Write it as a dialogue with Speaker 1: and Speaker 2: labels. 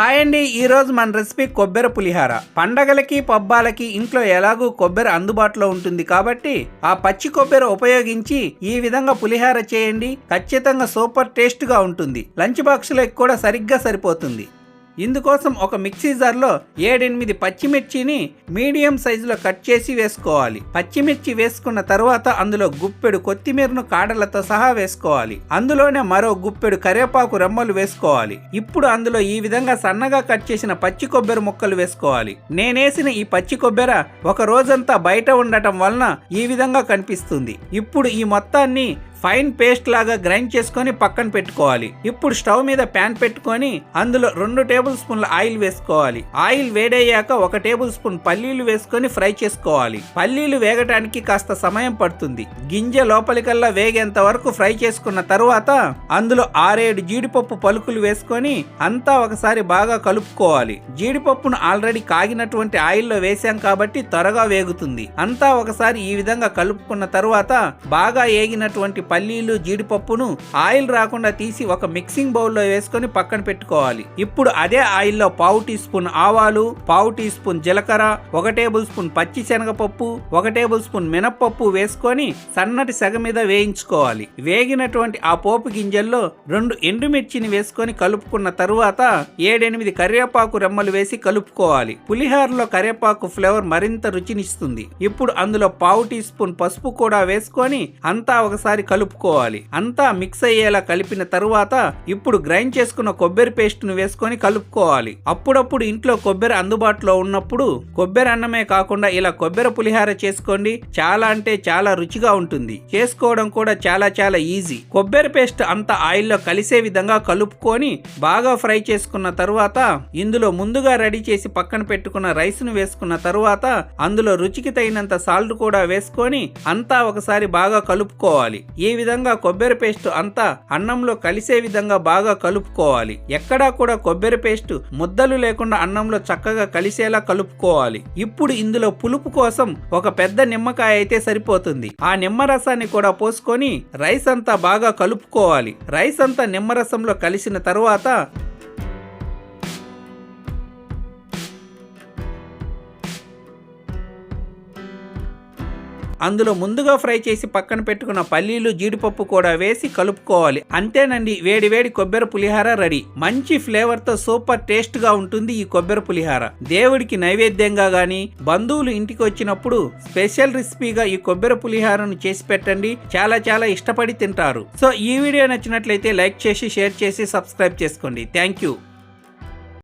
Speaker 1: Hi అండి. ఈరోజు మన రెసిపీ కొబ్బరి పులిహార. పండగలకి పబ్బాలకి ఇంట్లో ఎలాగూ కొబ్బరి అందుబాటులో ఉంటుంది కాబట్టి ఆ పచ్చి కొబ్బరి ఉపయోగించి ఈ విధంగా పులిహార చేయండి. ఖచ్చితంగా సూపర్ టేస్ట్గా ఉంటుంది. లంచ్ బాక్స్లోకి కూడా సరిగ్గా సరిపోతుంది. ఇందుకోసం ఒక మిక్సీ జార్లో ఏడెనిమిది పచ్చిమిర్చిని మీడియం సైజులో కట్ చేసి వేసుకోవాలి. పచ్చిమిర్చి వేసుకున్న తర్వాత అందులో గుప్పెడు కొత్తిమీరను కాడలతో సహా వేసుకోవాలి. అందులోనే మరో గుప్పెడు కరివేపాకు రెమ్మలు వేసుకోవాలి. ఇప్పుడు అందులో ఈ విధంగా సన్నగా కట్ చేసిన పచ్చి కొబ్బరి ముక్కలు వేసుకోవాలి. నేనేసిన ఈ పచ్చి కొబ్బరి ఒక రోజంతా బయట ఉండటం వలన ఈ విధంగా కనిపిస్తుంది. ఇప్పుడు ఈ మొత్తాన్ని ఫైన్ పేస్ట్ లాగా గ్రైండ్ చేసుకొని పక్కన పెట్టుకోవాలి. ఇప్పుడు స్టవ్ మీద ప్యాన్ పెట్టుకొని అందులో రెండు టేబుల్ స్పూన్ల ఆయిల్ వేసుకోవాలి. ఆయిల్ వేడయ్యాక ఒక టేబుల్ స్పూన్ పల్లీలు వేసుకొని ఫ్రై చేసుకోవాలి. పల్లీలు వేగటానికి కాస్త సమయం పడుతుంది. గింజ లోపలికల్లా వేగేంత వరకు ఫ్రై చేసుకున్న తర్వాత అందులో ఆరేడు జీడిపప్పు పలుకులు వేసుకొని అంతా ఒకసారి బాగా కలుపుకోవాలి. జీడిపప్పును ఆల్రెడీ కాగినటువంటి ఆయిల్లో వేసాం కాబట్టి త్వరగా వేగుతుంది. అంతా ఒకసారి ఈ విధంగా కలుపుకున్న తరువాత బాగా ఏగినటువంటి పల్లీలు జీడిపప్పును ఆయిల్ రాకుండా తీసి ఒక మిక్సింగ్ బౌల్లో వేసుకొని పక్కన పెట్టుకోవాలి. ఇప్పుడు అదే ఆయిల్లో పావు టీ స్పూన్ ఆవాలు పావు టీ స్పూన్ జీలకర్ర ఒక టేబుల్ స్పూన్ పచ్చి శనగపప్పు ఒక టేబుల్ స్పూన్ మినప్పప్పు వేసుకొని సన్నటి సగ మీద వేయించుకోవాలి. వేగినటువంటి ఆ పోపు గింజల్లో రెండు ఎండుమిర్చిని వేసుకొని కలుపుకున్న తరువాత ఏడెనిమిది కరివేపాకు రెమ్మలు వేసి కలుపుకోవాలి. పులిహోరలో కరివేపాకు ఫ్లేవర్ మరింత రుచినిస్తుంది. ఇప్పుడు అందులో పావు టీ స్పూన్ పసుపు కూడా వేసుకొని అంతా ఒకసారి కలుపుకోవాలి. అంతా మిక్స్ అయ్యేలా కలిపిన తరువాత ఇప్పుడు గ్రైండ్ చేసుకున్న కొబ్బరి పేస్ట్ను వేసుకొని కలుపుకోవాలి. అప్పుడప్పుడు ఇంట్లో కొబ్బరి అందుబాటులో ఉన్నప్పుడు కొబ్బరి అన్నమే కాకుండా ఇలా కొబ్బరి పులిహార చేసుకోండి. చాలా అంటే చాలా రుచిగా ఉంటుంది. చేసుకోవడం కూడా చాలా చాలా ఈజీ కొబ్బరి పేస్ట్ అంతా ఆయిల్లో కలిసే విధంగా కలుపుకొని బాగా ఫ్రై చేసుకున్న తరువాత ఇందులో ముందుగా రెడీ చేసి పక్కన పెట్టుకున్న రైస్ను వేసుకున్న తరువాత అందులో రుచికి తగినంత సాల్ట్ కూడా వేసుకొని అంతా ఒకసారి బాగా కలుపుకోవాలి. ఈ ఈ విధంగా కొబ్బరి పేస్ట్ అంతా అన్నంలో కలిసే విధంగా బాగా కలుపుకోవాలి. ఎక్కడా కూడా కొబ్బరి పేస్ట్ ముద్దలు లేకుండా అన్నంలో చక్కగా కలిసేలా కలుపుకోవాలి. ఇప్పుడు ఇందులో పులుపు కోసం ఒక పెద్ద నిమ్మకాయ అయితే సరిపోతుంది. ఆ నిమ్మరసాన్ని కూడా పోసుకొని రైస్ అంతా బాగా కలుపుకోవాలి. రైస్ అంతా నిమ్మరసంలో కలిసిన తరువాత అందులో ముందుగా ఫ్రై చేసి పక్కన పెట్టుకున్న పల్లీలు జీడిపప్పు కూడా వేసి కలుపుకోవాలి. అంతేనండి వేడి వేడి కొబ్బరి పులిహార రెడీ. మంచి ఫ్లేవర్తో సూపర్ టేస్ట్గా ఉంటుంది ఈ కొబ్బరి పులిహార. దేవుడికి నైవేద్యంగా గాని బంధువులు ఇంటికి వచ్చినప్పుడు స్పెషల్ రెసిపీగా ఈ కొబ్బరి పులిహారను చేసి పెట్టండి. చాలా చాలా ఇష్టపడి తింటారు. సో ఈ వీడియో నచ్చినట్లయితే లైక్ చేసి షేర్ చేసి సబ్స్క్రైబ్ చేసుకోండి. Thank you.